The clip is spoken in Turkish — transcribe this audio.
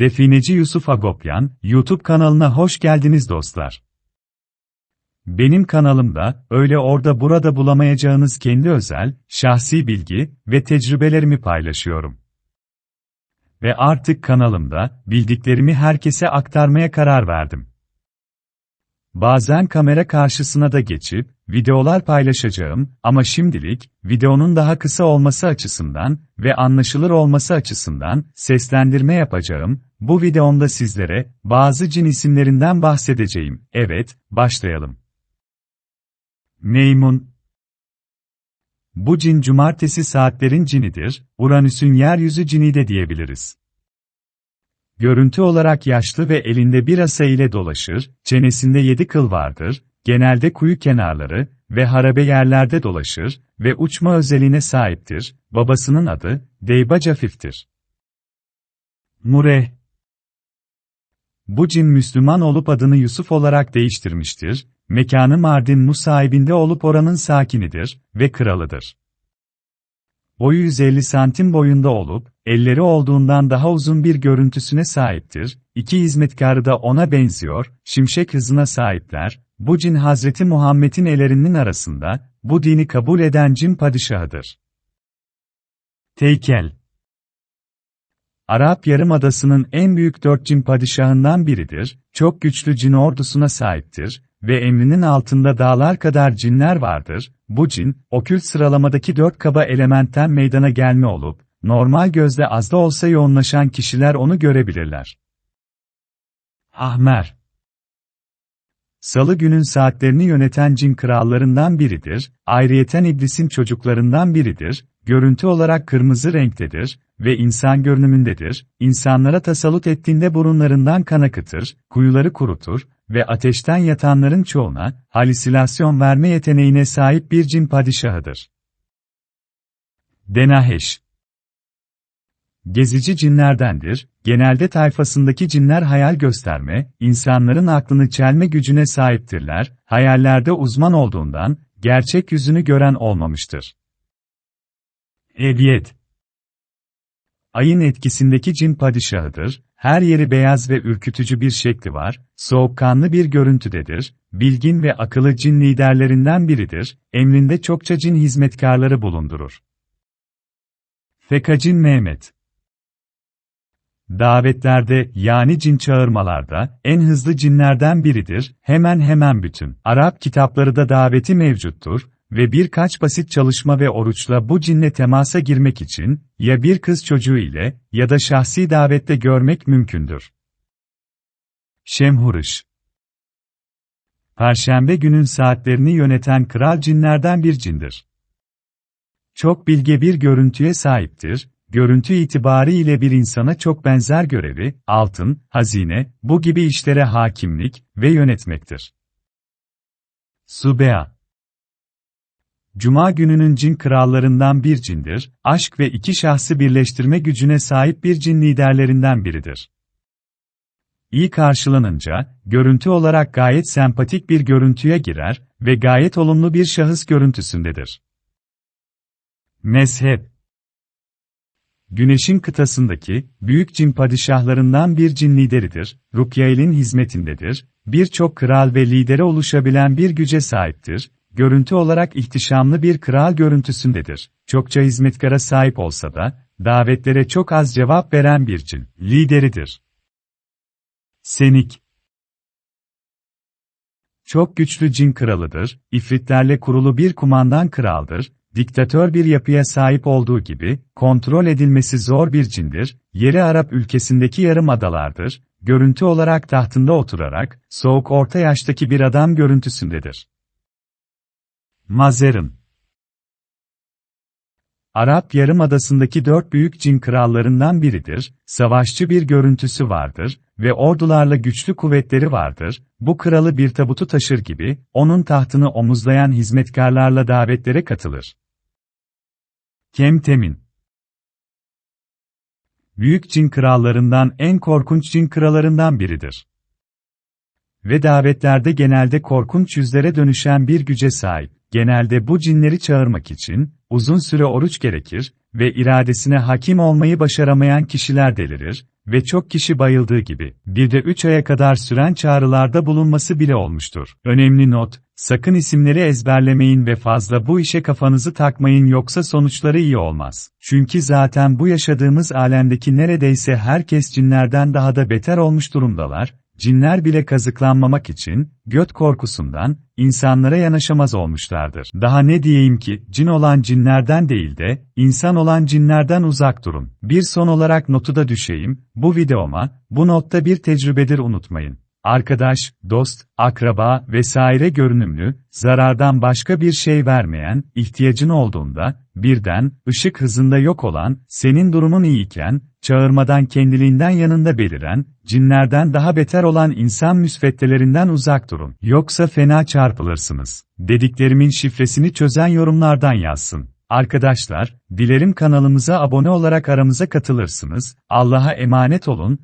Defineci Yusuf Agopyan, YouTube kanalına hoş geldiniz dostlar. Benim kanalımda, öyle orada burada bulamayacağınız kendi özel, şahsi bilgi ve tecrübelerimi paylaşıyorum. Ve artık kanalımda, bildiklerimi herkese aktarmaya karar verdim. Bazen kamera karşısına da geçip, videolar paylaşacağım ama şimdilik, videonun daha kısa olması açısından ve anlaşılır olması açısından seslendirme yapacağım. Bu videomda sizlere bazı cin isimlerinden bahsedeceğim. Evet, başlayalım. Meymun Bu cin cumartesi saatlerin cinidir, Uranüs'ün yeryüzü cini de diyebiliriz. Görüntü olarak yaşlı ve elinde bir asa ile dolaşır, çenesinde yedi kıl vardır, genelde kuyu kenarları ve harabe yerlerde dolaşır ve uçma özelliğine sahiptir, babasının adı, Deyba Cafif'tir. Mureh Bu cin Müslüman olup adını Yusuf olarak değiştirmiştir, mekanı Mardin Musahibinde olup oranın sakinidir ve kralıdır. Boyu 150 santim boyunda olup, elleri olduğundan daha uzun bir görüntüsüne sahiptir, iki hizmetkarı da ona benziyor, şimşek hızına sahipler, bu cin Hazreti Muhammed'in ellerinin arasında, bu dini kabul eden cin padişahıdır. Teykel Arap Yarımadası'nın en büyük dört cin padişahından biridir, çok güçlü cin ordusuna sahiptir ve emrinin altında dağlar kadar cinler vardır, bu cin, okült sıralamadaki dört kaba elementten meydana gelme olup, normal gözle az da olsa yoğunlaşan kişiler onu görebilirler. Ahmer Salı günün saatlerini yöneten cin krallarından biridir, ayrıyeten iblisin çocuklarından biridir, görüntü olarak kırmızı renktedir ve insan görünümündedir, insanlara tasallut ettiğinde burunlarından kan akıtır, kuyuları kurutur ve ateşten yatanların çoğuna, halüsinasyon verme yeteneğine sahip bir cin padişahıdır. Denaheş Gezici cinlerdendir, genelde tayfasındaki cinler hayal gösterme, insanların aklını çelme gücüne sahiptirler, hayallerde uzman olduğundan, gerçek yüzünü gören olmamıştır. Eviyet Ayın etkisindeki cin padişahıdır, her yeri beyaz ve ürkütücü bir şekli var, soğukkanlı bir görüntüdedir, bilgin ve akıllı cin liderlerinden biridir, emrinde çokça cin hizmetkarları bulundurur. Fekacin Mehmet Davetlerde yani cin çağırmalarda en hızlı cinlerden biridir, hemen hemen bütün Arap kitapları da daveti mevcuttur ve birkaç basit çalışma ve oruçla bu cinle temasa girmek için ya bir kız çocuğu ile ya da şahsi davette görmek mümkündür. Şemhurış Perşembe günün saatlerini yöneten kral cinlerden bir cindir. Çok bilge bir görüntüye sahiptir, görüntü itibarı ile bir insana çok benzer görevi, altın, hazine, bu gibi işlere hakimlik ve yönetmektir. Subea Cuma gününün cin krallarından bir cindir, aşk ve iki şahsı birleştirme gücüne sahip bir cin liderlerinden biridir. İyi karşılanınca, görüntü olarak gayet sempatik bir görüntüye girer ve gayet olumlu bir şahıs görüntüsündedir. Mezhep Güneşin kıtasındaki, büyük cin padişahlarından bir cin lideridir, Rukyail'in hizmetindedir, birçok kral ve lidere oluşabilen bir güce sahiptir, görüntü olarak ihtişamlı bir kral görüntüsündedir. Çokça hizmetkara sahip olsa da, davetlere çok az cevap veren bir cin, lideridir. Senik Çok güçlü cin kralıdır, ifritlerle kurulu bir kumandan kraldır, diktatör bir yapıya sahip olduğu gibi, kontrol edilmesi zor bir cindir, yeri Arap ülkesindeki yarım adalardır, görüntü olarak tahtında oturarak, soğuk orta yaştaki bir adam görüntüsündedir. Mazerın Arap Yarımadası'ndaki dört büyük cin krallarından biridir, savaşçı bir görüntüsü vardır ve ordularla güçlü kuvvetleri vardır, bu kralı bir tabutu taşır gibi, onun tahtını omuzlayan hizmetkarlarla davetlere katılır. Kemtemin Büyük cin krallarından en korkunç cin kralarından biridir. Ve davetlerde genelde korkunç yüzlere dönüşen bir güce sahip genelde bu cinleri çağırmak için, uzun süre oruç gerekir ve iradesine hakim olmayı başaramayan kişiler delirir ve çok kişi bayıldığı gibi, bir de 3 aya kadar süren çağrılarda bulunması bile olmuştur. Önemli not, sakın isimleri ezberlemeyin ve fazla bu işe kafanızı takmayın yoksa sonuçları iyi olmaz. Çünkü zaten bu yaşadığımız alemdeki neredeyse herkes cinlerden daha da beter olmuş durumdalar, cinler bile kazıklanmamak için, göt korkusundan, insanlara yanaşamaz olmuşlardır. Daha ne diyeyim ki, cin olan cinlerden değil de, insan olan cinlerden uzak durun. Bir son olarak notu da düşeyim, bu videoma, bu notta bir tecrübedir unutmayın. Arkadaş, dost, akraba vesaire görünümlü, zarardan başka bir şey vermeyen, ihtiyacın olduğunda, birden, ışık hızında yok olan, senin durumun iyiyken, çağırmadan kendiliğinden yanında beliren, cinlerden daha beter olan insan müsveddelerinden uzak durun. Yoksa fena çarpılırsınız. Dediklerimin şifresini çözen yorumlardan yazsın. Arkadaşlar, dilerim kanalımıza abone olarak aramıza katılırsınız. Allah'a emanet olun.